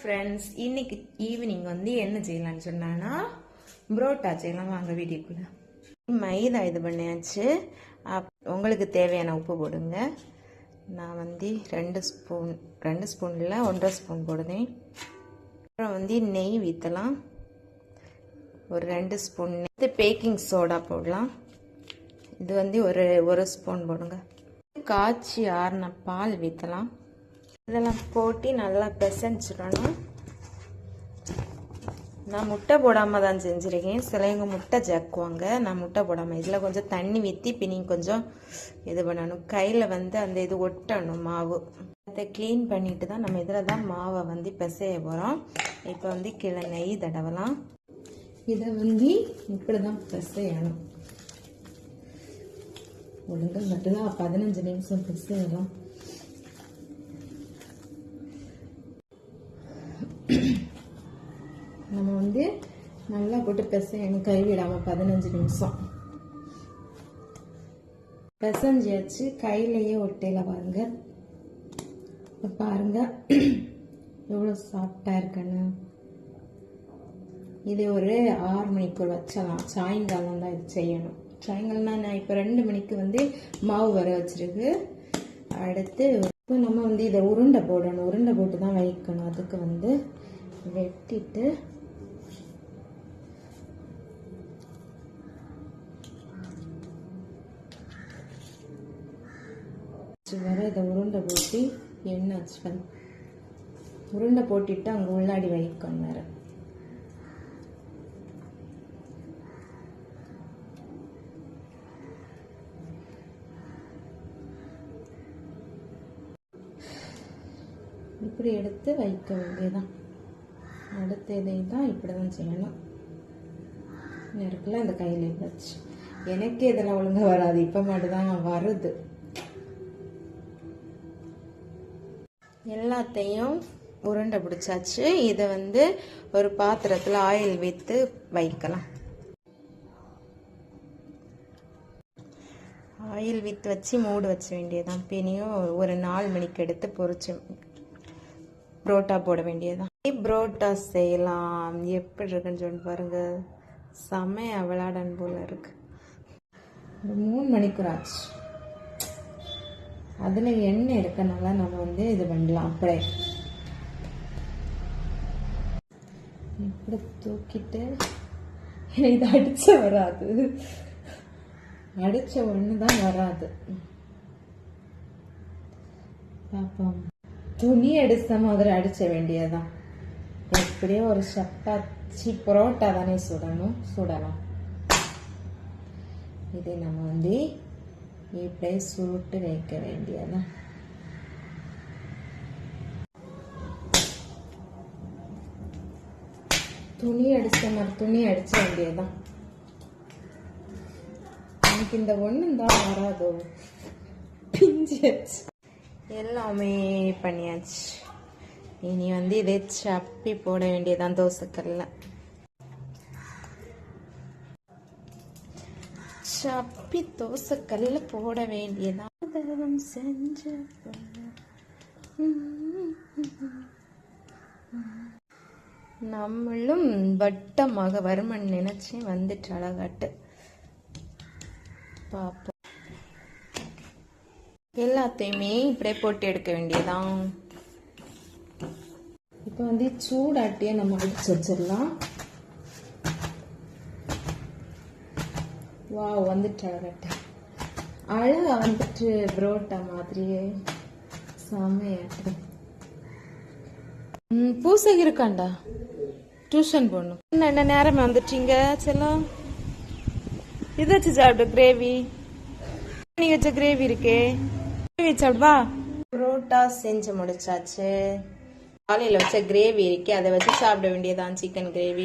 Friends இன்னைக்கு evening வந்து என்ன செய்யலாம்னு சொன்னான்னா புரோட்டா செய்யலாம். வாங்க வீடியோக்குள்ள. மைதா இது பண்ணியாச்சு. அப் உங்களுக்கு தேவையான உப்பு போடுங்க. நான் வந்து ரெண்டு ஸ்பூன் ரெண்டு ஸ்பூனில் ஒன்றரை ஸ்பூன் போடுதேன் அப்புறம் வந்து நெய் ஊற்றலாம் ஒரு ரெண்டு ஸ்பூன் இது பேக்கிங் சோடா போடலாம். இது வந்து ஒரு ஒரு ஸ்பூன் போடுங்க. காய்ச்சி ஆறின பால் ஊற்றலாம் இதெல்லாம் போட்டி நல்லா பிசைஞ்சிடணும். நான் முட்டை போடாமல் தான் செஞ்சுருக்கேன். சிலவங்க முட்டை சேர்க்குவாங்க நான் முட்டை போடாமல் இதில் கொஞ்சம் தண்ணி விற்றி பின்னி கொஞ்சம் இது பண்ணணும். கையில் வந்து அந்த இது ஒட்டணும் மாவு. அதை க்ளீன் பண்ணிட்டு தான் நம்ம இதில் தான் மாவை வந்து பிசைய போகிறோம் இப்போ வந்து கீழே நெய் தடவலாம். இதை வந்து இப்படி தான் பிசையணும். ஒழுங்காக மட்டும்தான் பதினஞ்சு நிமிஷம் பிசையலாம் நம்ம வந்து நல்லா போட்டு பிசையணும் கைவிடாமல் பதினஞ்சு நிமிஷம். பிசைஞ்சியாச்சு கையிலையே ஒட்டையில் பாருங்க. பாருங்க. எவ்வளோ சாஃப்டாக இருக்குன்னு. இது ஒரு ஆறு மணிக்குள் வச்சலாம். சாயங்காலம் தான் இது செய்யணும். சாயங்காலம்னா நான் இப்போ ரெண்டு மணிக்கு வந்து மாவு வர வச்சிருக்கு. அடுத்து இப்போ நம்ம வந்து இதை உருண்டை போடணும். உருண்டை போட்டு தான் வைக்கணும். அதுக்கு வந்து வெட்டிட்டு வர இதை உருண்டை போட்டி எண்ணெய் வச்சு உருண்டை போட்டுட்டு அங்கே உள்ளாடி வைக்கணும் வேற. இப்படி எடுத்து வைக்க வேண்டியதான் அடுத்த இதை தான் இப்படி தான் செய்யணும் இருக்குல்ல இந்த கையில் வச்சு. எனக்கு இதெல்லாம் ஒழுங்காக வராது. இப்போ மட்டும்தான் வருது. எல்லாத்தையும் உருண்டை பிடிச்சாச்சு. இதை வந்து ஒரு பாத்திரத்தில் ஆயில் வைத்து வைக்கலாம். ஆயில் வித்து வச்சு மூடு வச்ச வேண்டியதான் பினியும் ஒரு நாலு மணிக்கு எடுத்து பொரிச்சு புரோட்டா போட வேண்டியதான் புரோட்டா செய்யலாம். எப்படி இருக்குன்னு சொல்லிட்டு பாருங்க. செமையா விளையாடன் போல இருக்கு. ஒரு மூணு மணிக்கு ஆச்சு. அதில் எண்ணெய் இருக்கனால நம்ம வந்து இது பண்ணலாம் அப்படியே. இப்படி தூக்கிட்டு இது அடிச்ச வராது. அடிச்ச ஒன்று தான் வராது. பார்ப்போம் துணி அடித்த மாதிரி அடிச்ச வேண்டியதுதான். எப்படியோ ஒரு சப்பாத்தி புரோட்டா தானே சுடணும் சுடலாம். இதை நம்ம வந்து இப்படியே சுருட்டு வைக்க வேண்டியதான் துணி அடிச்ச மாதிரி துணி அடிச்ச வேண்டியதுதான் எனக்கு இந்த ஒண்ணும் தான் வராதோ பிஞ்சாச்சு எல்லாமே பண்ணியாச்சு இனி வந்து இதை சப்பி போட வேண்டியதான் தோசைக்கல்ல சப்பி தோசைக்கல்ல போட வேண்டியதான் செஞ்ச நம்மளும் வட்டமாக வருமன் நினைச்சு வந்துட்டு அழகாட்டு. பார்ப்போம் எல்லாத்தையுமே இப்படியே போட்டு எடுக்க வேண்டியதான் இப்போ வந்து சூடாட்டியே நம்ம அடிச்சு வச்சிடலாம். வா வந்துட்டு அழகட்ட அழகா வந்துட்டு புரோட்டா மாதிரியே. செமையாட்டு ம் பூசகி இருக்காண்டா? டியூஷன் போடணும். என்ன என்ன நேரமே வந்துட்டீங்க? செல்லம்? இது வச்சு சாப்பிடு கிரேவி நீங்க வச்ச கிரேவி இருக்கே. கிரேவி சாப்பிடுவா? புரோட்டா செஞ்சு முடிச்சாச்சு. காலையில் வச்ச கிரேவி இருக்கே அதை வச்சு சாப்பிட வேண்டியதான் சிக்கன் கிரேவி